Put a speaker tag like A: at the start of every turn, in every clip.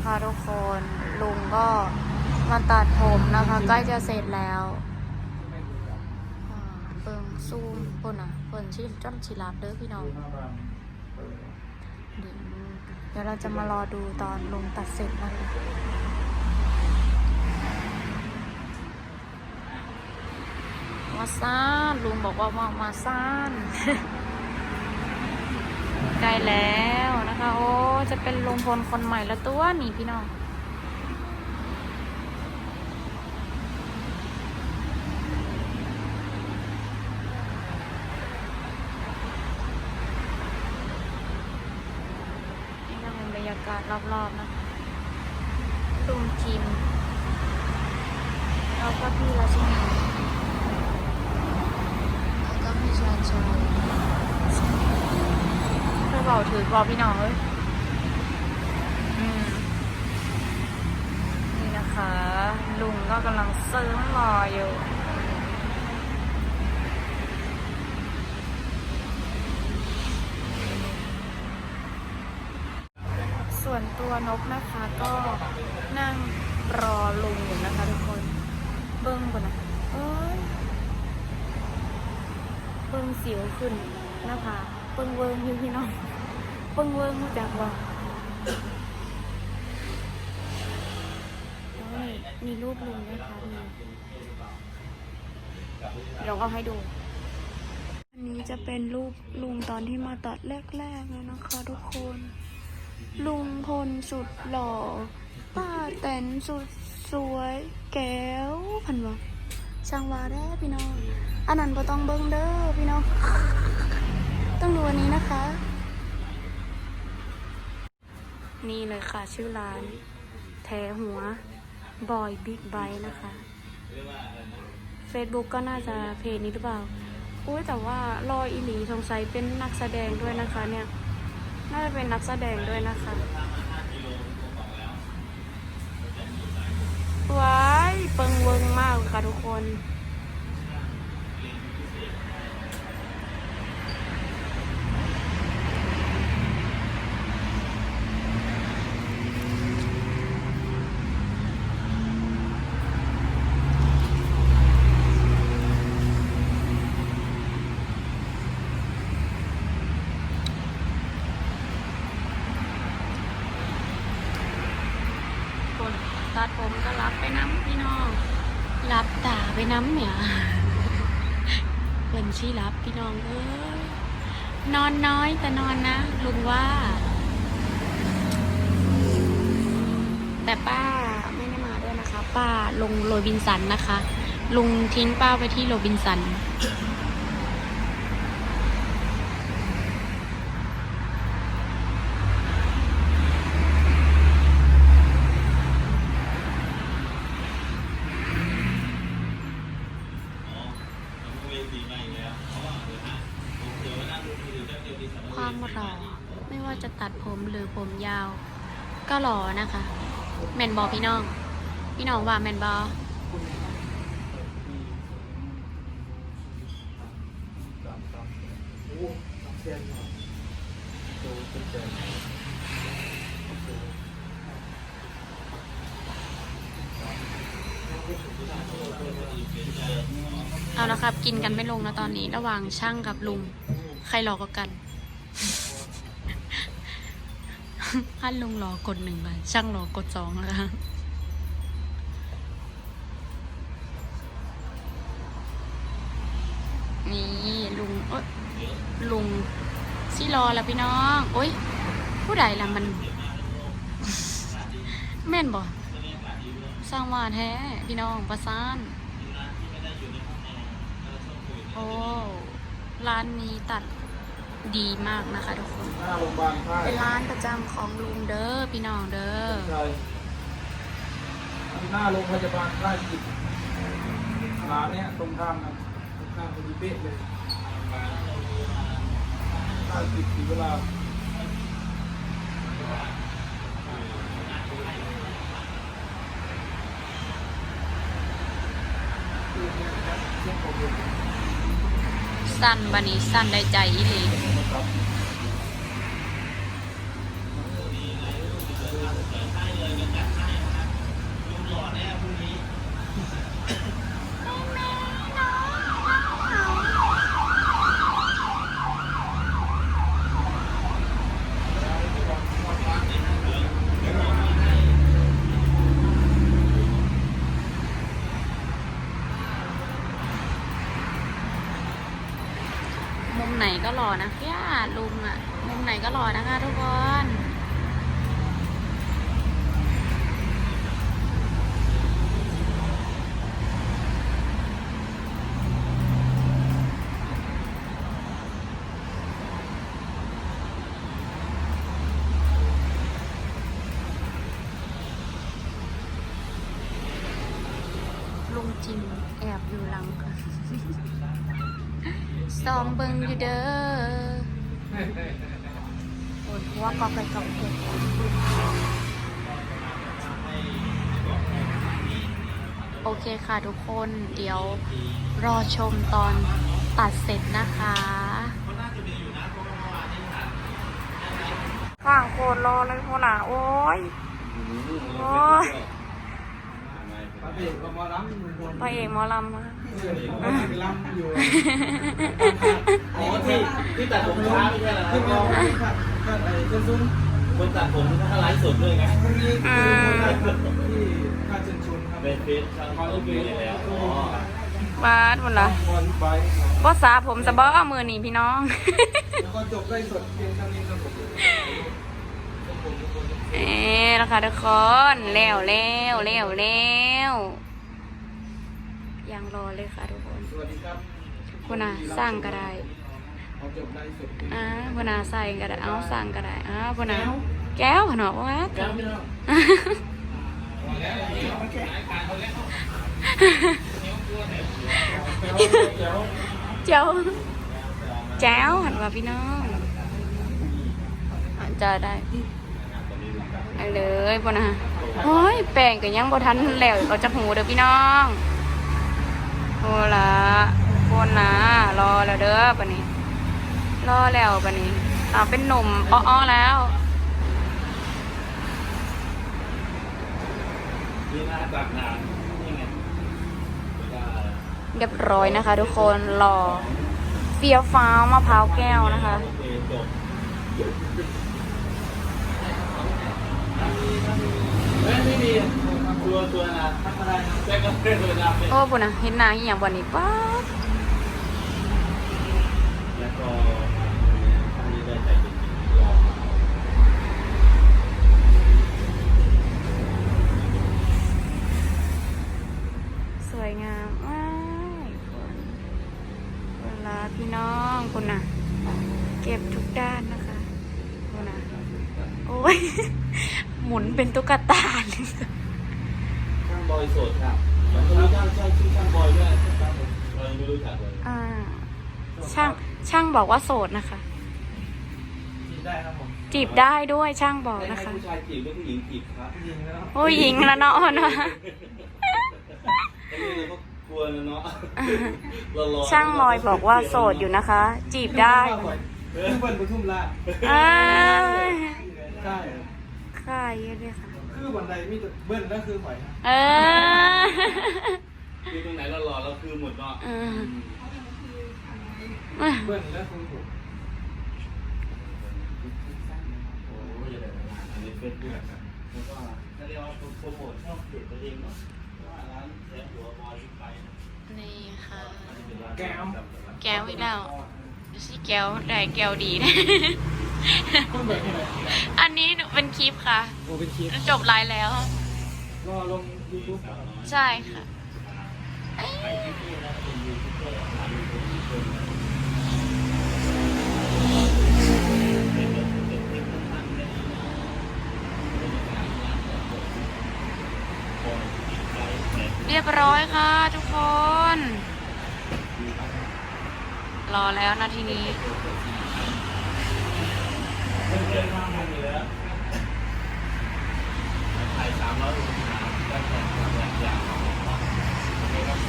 A: นะคะทุกคนลุงก็มาตัดผมนะคะ ใกล้จะเสร็จแล้วอ่าเปิงซูมปนอะเปิงชิจ้อนชิลาบเด้อพี่น้องเดี๋ยวเดี๋ยวเราจะมารอดูตอนลุงตัดเสร็จนะคะมาซ่านลุงบอกว่ามามาซ่านใกล้แล้วนะคะโอ้ จะเป็นลุงพลคนใหม่แล้วตัวนี่พี่น้อง นี่ก็เป็นบรรยากาศรอบๆนะคะลุงจิมแล้วก็พี่ราชินีแล้วก็พี่ชานชัยเธอบอกถือกรอบพี่น้องเอ้ยอืม นะคะ ลุงก็กำลังซิร์ฟรออยู่ส่วนตัวนกนะคะก็นั่งรอลุงอยู่นะคะทุกคน เบิ้งก่อนนะเอ้ยเบิ้งสิวขึ้นน้าผากเบิ้งเวิงอยู่พี่น้องเบิ้งเวิงรู้จักว่า มีรูปลุงนะคะมีเดี๋ยวเอาให้ดู อันนี้จะเป็นรูปลุงตอนที่มาตัดแรกๆแล้วนะคะทุกคน ลุงพลสุดหล่อ ป้าแตนสุดสวย แก้วพันวะช่างวาแร่พี่น้อง อันนั้นก็ต้องเบิ้งเด้อพี่น้อง ต้องดูอันนี้นะคะ นี่เลยค่ะชื่อร้าน แทหัว บอยบิ๊กไบนะคะ Facebook ก็น่าจะเพจนี้หรือเปล่าอุ้ยแต่ว่ารออีหลีสงสัยเป็นนักแสดงด้วยนะคะเนี่ย น่าจะเป็นนักแสดงด้วยนะคะว้ายเปิงเวิงมากค่ะทุกคนตัดผมก็รับไปน้ำพี่น้อง รับตา ไปน้ำเนี่ยเป็นชี้รับพี่น้องเอ้ยนอนน้อยแต่นอนนะ ลุงว่า แต่ป้าไม่ได้มาด้วยนะคะ ป้าลงโรบินสันนะคะ ลุงทิ้งป้าไปที่โรบินสัน ความหล่อไม่ว่า จะตัดผมหรือผมยาว ก็หล่อนะคะ แมนบอพี่น้อง พี่น้องว่าแมนบอเอาละครับ กินกันไม่ลงนะตอนนี้ ระหว่างช่างกับลุง ใครรอกกัน ถ้าลุงรอกดหนึ่งบาทช่างรอกดสองนะคะนี่ลุงเอ้ยลุงสิรอล้วพี่น้องโอ้ยผู้ใดล่ะมัน แม่นบ่สร้างว่าแท้พี่น้องประสานโอ้ร้านนี้ตัด ดีมากนะคะทุกคน
B: หน้าโรงพยาบาลค่าย
A: เป็นร้านประจำของลุงเด้อพี่น้องเด้อ
B: ใช่หน้าโรงพยาบาลค่ายจิตร้านเนี้ยตรงข้ามนะตรงข้ามพอดีเป๊ะเลยค่ายจิตสีเวลาเส้นผมเลย
A: สั้นบันนี้สั้นได้ใจอีหลี
B: นะครับ
A: ก็หล่อนะพี่ลุงอะมุมไหนก็หล่อนะคะทุกคนลุงจิม ซองเบิงอยู่เด้อโอ้ยหัวกอกไปกับเห็ดโอเคค่ะทุกคนเดี๋ยวรอชมตอนตัดเสร็จนะคะข้างโคตรรอเลยพ่อหนาโอ้ย โอ้ย
B: เอกก็มาล้ำลุงพล
A: พระเอกหมอลำมา
B: เพื่อนเขาก็ไปล้ำอยู่
C: อ๋อที่ที่ตัดผมช้าไม่ใช่เหรอค
B: ที่
C: รับ
B: เราขัดขัดไอ้เจ้าซุ้ม
C: คนตัดผมถ้าไลฟ์สดด้วยไง
B: คนนี้คือคนแรกที่ข้าเชิญชวนครับ
C: เป็นเฟซช่างเขาที่มีแล้วอ๋อบา
A: ดบุญละ
B: บอลไป
A: บอสาผมสะบ้อมือนี่พี่น้อง
B: แล้วก็จบได้สดเพียงเท่านี้ครับผม
A: เอ๊ะนะคะทุกคนแล้วแล้วแล้วแล้วยังรอเลยค่ะทุกคน
B: สวัสดีครับ
A: คุณอาสร้างก็ได้
B: เอาจบได้สด
A: อ่าคุณอาใส่ก็ได้เอาสั่งก็ได้อ่าคุณอาแก้วขนมว่า
C: แก้วพี่น้อง
A: เจ้าแจ้วหันว่าพี่น้องอะจะได้ เอาเลยพ่อนะโอ้ยแป้งก็ยังบ่ทันแล้วเราจะหูเด้อพี่น้องโอ้ละคนนะรอแล้วเด้อปะนี้ รอแล้วปะนี้อ่าเป็นหนุ่มอ้อๆแล้ว
C: นี่หน้ากนานนี่ไง
A: เรียบร้อยนะคะ ทุกคนรอเฟียวฟ้าวมะพร้าวแก้วนะคะ
C: โอเคจบเฮ้ย ไม่มีตัวตัวนะทักมาได้แจ็คก็เป็นตัวนะเป็น
A: โอ้ปุ่นะเห็นหนาอหย่างวันนี้ป๊าด
C: แล้วก็อันนี้ได้ใจจริงๆรอ
A: สวยงามมากเวลาพี่น้องคุณน่ะเก็บทุกด้านนะคะคุณน่ะโอ้ย หมุนเป็นตุ๊กตา
C: ช่างบอยโสดครับมันก็รู้ช่างช่างชื่อช่างบอยด้วยเรายังไม่รู้จักเลย
A: อ่า ช่างช่างบอกว่าโสดนะคะ
B: จีบได้ครับผม
A: จีบได้ด้วยช่างบอก
C: ให้
A: นะคะ
C: ผู้ชายจีบหรือผู้หญิงจีบครับ
B: ยิงแล้ว
A: โอ้ยหญิงละเนาะนะ
C: อันนี้เราก็กลัวนะเนาะเรารอ
A: ช่างบอยบอกว่าโสดอยู่นะคะ จีบได้
B: เพื่อนเพื่อนปทุมราช
A: เอ้ย
B: ใช่
A: ค่ายเยอะเลยค่ะ
B: คือบันไดมีแต่เบิ้ลก็คือหอยครับ
A: เออ
C: คือตรงไหนเรารอเราคือหมดเนาะ
A: เออ
B: เบิ้ลแล้วคือถูก
C: โอ้ยอย่าแบบนั้นอันนี้เฟซบุ๊กแล้วก็ถ้าเรียกว่าโปรโมทช่องเพจตัวเองเนาะเพราะว่าร้านแถมหัวบอยขึ้นไปนะ
A: นี่ค่ะ
C: อันนี้เป็นร้าน
B: แก้ว
A: แก้วอีกแล้ว ดูสิแก้วได้แก้วดีนะ
B: คุณเบิร์ดที่ไหน
A: อันนี้เป็นคลิปค่ะ
B: โอเป็นคลิป
A: จบไลฟ์แล้ว
B: รอลงยูทูบ
A: ใช่ค่ะ เรียบร้อยค่ะทุกคน รอแล้วนาทีนี้
C: เพื่อนๆมเราไข่งกับแบบอย่าง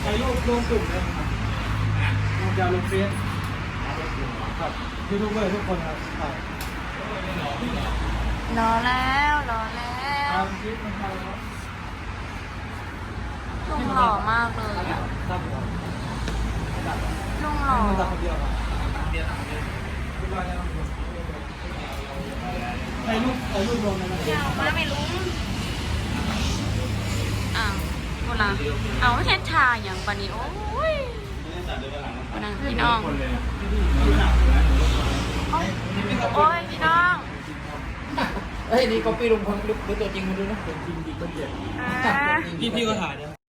B: ใช้รูปลงกลุ่มเลยครับลงจะลงเฟซครับยูทูบเบอร์ทุกคนครับถ่าย
A: รอแล้วรอแล้ว
B: ตามคลิปมันถ่ายครับ
A: ลุงหล่อมากเลยอะ
B: ตัดหัว
A: ลุงหล่อ
B: ใครรูปใครรูปลงนะ
A: ยาวมาไม่ลุกอะโบราณเอาเฮ็ชาอย่างปานี้โอ้ยนั่งพี่น้อง
C: โอ้ย
B: พี่น้อง
D: เฮ้ยนี่ก็ปีลุงพลหรือตัวจริงมาดูนะตัว
C: จริงดีก็เจ็บพี่พี่ก็ถ่ายนะ